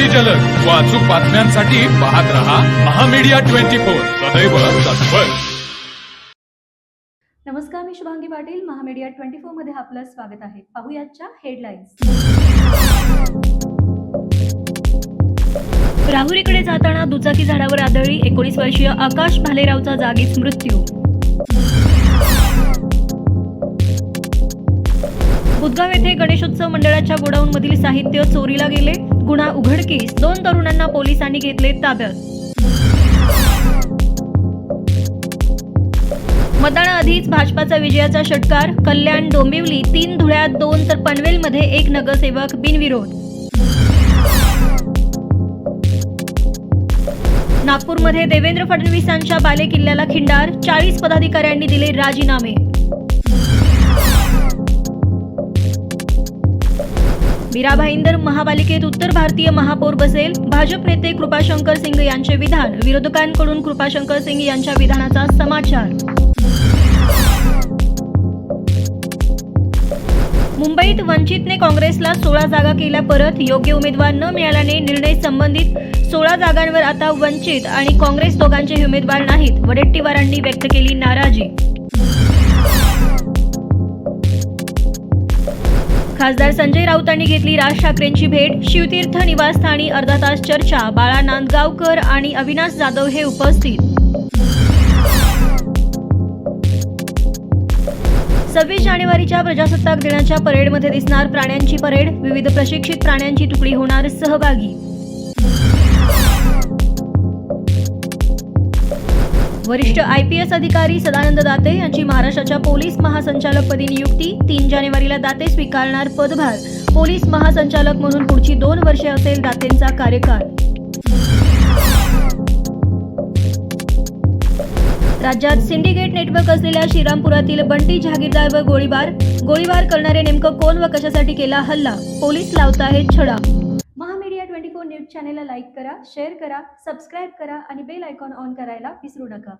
अगदी जलद व अचूक बातम्यांसाठी पाहत रहा महामीडिया ट्वेंटी फोर. सदैव तत्पर नमस्कार मी शुभांगी पाटील. महामीडिया ट्वेंटी फोरमध्ये आपलं स्वागत आहे. पाहुयाच्या हेडलाईन्स. राहुरीकडे जाताना दुचाकी झाडावर आदळली एकोणीस वर्षीय आकाश भालेरावचा जागीच मृत्यू. बुधगाव येथे गणेशोत्सव मंडळाच्या गोडाऊनमधील साहित्य चोरीला गेले. गुन्हा उघडकीस दोन तरुणांना पोलिसांनी घेतले ताब्यात. मतदानाआधीच भाजपाचा विजयाचा षटकार कल्याण डोंबिवली तीन धुळ्यात दोन तर पनवेलमध्ये एक नगरसेवक बिनविरोध. नागपूरमध्ये देवेंद्र फडणवीसांच्या बालेकिल्ल्याला खिंडार चाळीस पदाधिकाऱ्यांनी दिले राजीनामे. मीरा भाईंदर महापालिकेत उत्तर भारतीय महापौर बसेल. भाजप नेते कृपाशंकर सिंग यांचे विधान. विरोधकांकडून कृपाशंकर सिंग यांच्या विधानाचा समाचार. मुंबईत वंचितने काँग्रेसला सोळा जागा केल्या परत योग्य उमेदवार न मिळाल्याने निर्णय संबंधित सोळा जागांवर आता वंचित आणि काँग्रेस दोघांचे उमेदवार नाहीत. वडेट्टीवारांनी व्यक्त केली नाराजी. खासदार संजय राऊतांनी घेतली राज ठाकरेंची भेट. शिवतीर्थ निवासस्थानी अर्धा तास चर्चा. बाळा नांदगावकर आणि अविनाश जाधव हे उपस्थित. सव्वीस जानेवारीच्या प्रजासत्ताक दिनाच्या परेडमध्ये दिसणार प्राण्यांची परेड. विविध प्रशिक्षित प्राण्यांची तुकडी होणार सहभागी. वरिष्ठ आय पी एस अधिकारी सदानंद दाते यांची महाराष्ट्राच्या पोलीस महासंचालकपदी नियुक्ती तीन जानेवारीला दाते स्वीकारणार पदभार. पोलीस महासंचालक म्हणून पुढची दोन वर्षे असेल दातेंचा कार्यकाळ. राज्यात सिंडिकेट नेटवर्क असलेल्या श्रीरामपुरातील बंटी जहागीरदारवर गोळीबार. गोळीबार करणारे नेमकं कोण व कशासाठी केला हल्ला? पोलीस लावताहेत छडा. चॅनेलला लाईक करा शेअर करा सबस्क्राईब करा आणि बेल आयकॉन ऑन करायला विसरू नका.